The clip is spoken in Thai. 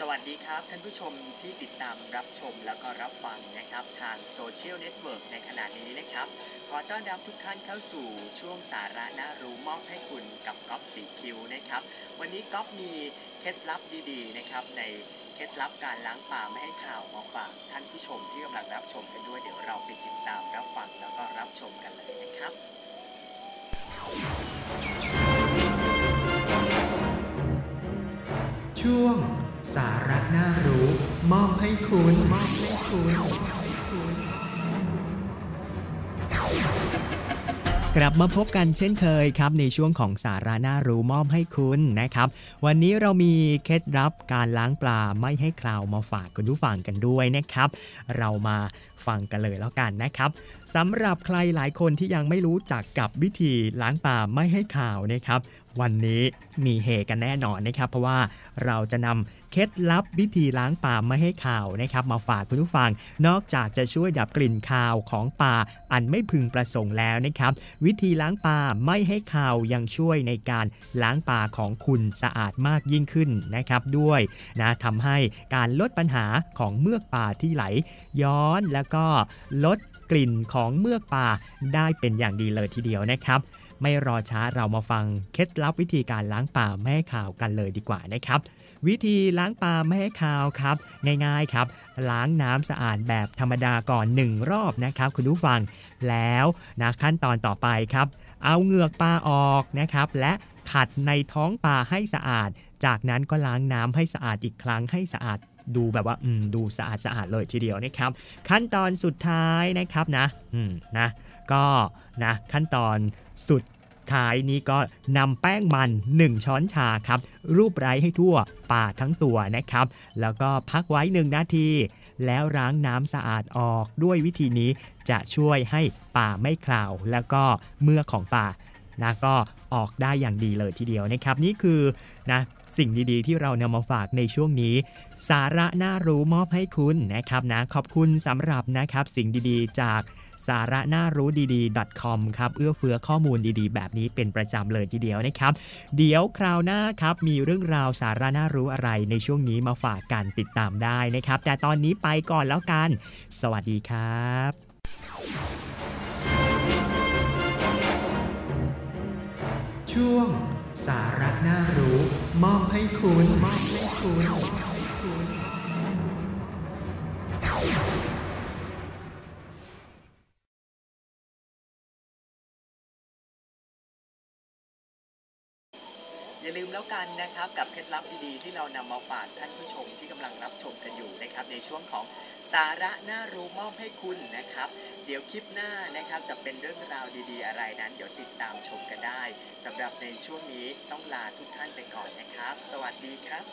สวัสดีครับ ท่านผู้ชมที่ติดตามรับชมแล้วก็รับฟังนะครับ ทางโซเชียลเน็ตเวิร์กในขณะนี้นะครับ ขอต้อนรับทุกท่านเข้าสู่ช่วงสาระน่ารู้มอบให้คุณกับก๊อฟสีคิวนะครับ วันนี้ก๊อฟมีเคล็ดลับดีๆนะครับ ในเคล็ดลับการล้างป่าไม่ให้ข่าวมาฝากท่านผู้ชมที่กำลังรับชมกันด้วยเดี๋ยวเราไปติดตามรับฟังแล้วก็รับชมกันเลยนะครับช่วง สาระน่ารู้มอบให้คุณมอบให้คุณกลับมาพบกันเช่นเคยครับในช่วงของสาระน่ารู้มอบให้คุณนะครับ วันนี้เรามีเคล็ดลับการล้างปลาไม่ให้คลาวมาฝากคุณผู้ฟังกันด้วยนะครับ เรามาฟังกันเลยแล้วกันนะครับสำหรับใครหลายคนที่ยังไม่รู้จักกับวิธีล้างปลาไม่ให้ข่าวนะครับ วันนี้มีเฮกันแน่นอนนะครับ เพราะว่าเราจะนำเคล็ดลับวิธีล้างปลาไม่ให้ข่าวนะครับ มาฝากคุณผู้ฟัง นอกจากจะช่วยดับกลิ่นคาวของปลาอันไม่พึงประสงค์แล้วนะครับ วิธีล้างปลาไม่ให้ข่าวยังช่วยในการล้างปลาของคุณสะอาดมากยิ่งขึ้นนะครับ ด้วยนะทำให้การลดปัญหาของเมือกปลาที่ไหล ย้อนแล้วก็ลดกลิ่นของเมือกปลาได้เป็นอย่างดีเลยทีเดียวนะครับ ไม่รอช้าเรามาฟังเคล็ดลับวิธีการล้างปลาไม่ให้ขาวกันเลยดีกว่านะครับ วิธีล้างปลาไม่ให้ขาวครับ ง่ายๆครับ ล้างน้ำสะอาดแบบธรรมดาก่อน 1 รอบนะครับ คุณผู้ฟังแล้วนะขั้นตอนต่อไปครับ เอาเหงือกปลาออกนะครับ และขัดในท้องปลาให้สะอาด จากนั้นก็ล้างน้ำให้สะอาดอีกครั้งให้สะอาด ดูแบบว่าอืมดูสะอาดสะอาดเลยทีเดียวนะครับ ขั้นตอนสุดท้ายนะครับนะอืมนะก็นะขั้นตอนสุดท้ายนี้ก็นำแป้งมัน 1 ช้อนชาครับ รูปไร้ให้ทั่วปลาทั้งตัวนะครับ แล้วก็พักไว้ 1 นาที แล้วล้างน้ำสะอาดออกด้วยวิธีนี้จะช่วยให้ป่าไม่คลาว แล้วก็เมื่อของป่านะก็ออกได้อย่างดีเลยทีเดียวนะครับ นี่คือนะสิ่งดีๆ ที่เรานำมาฝากในช่วงนี้ สาระน่ารู้มอบให้คุณนะครับนะขอบคุณสำหรับนะครับสิ่งดีๆ จากสาระน่ารู้ดีๆ .com ครับเอื้อเฟื้อข้อมูลดีๆ แบบนี้เป็นประจำเลยทีเดียวนะครับ เดี๋ยวคราวหน้าครับมีเรื่องราวสาระน่ารู้อะไรในช่วงนี้มาฝากกันติดตามได้นะครับ แต่ตอนนี้ไปก่อนแล้วกัน สวัสดีครับช่วง สาระน่ารู้ มอบให้คุณมอบให้คุณอย่าลืมแล้วกันนะครับ กับเคล็ดลับดีๆที่เรานำมาฝากท่านผู้ชมที่กำลังรับชม นะครับในช่วงของสาระน่ารู้มอบให้คุณนะครับ เดี๋ยวคลิปหน้านะครับจะเป็นเรื่องราวดีๆ อะไรนั้น เดี๋ยวติดตามชมกันได้สำหรับในช่วงนี้ต้องลาทุกท่านไปก่อนนะครับ สวัสดีครับ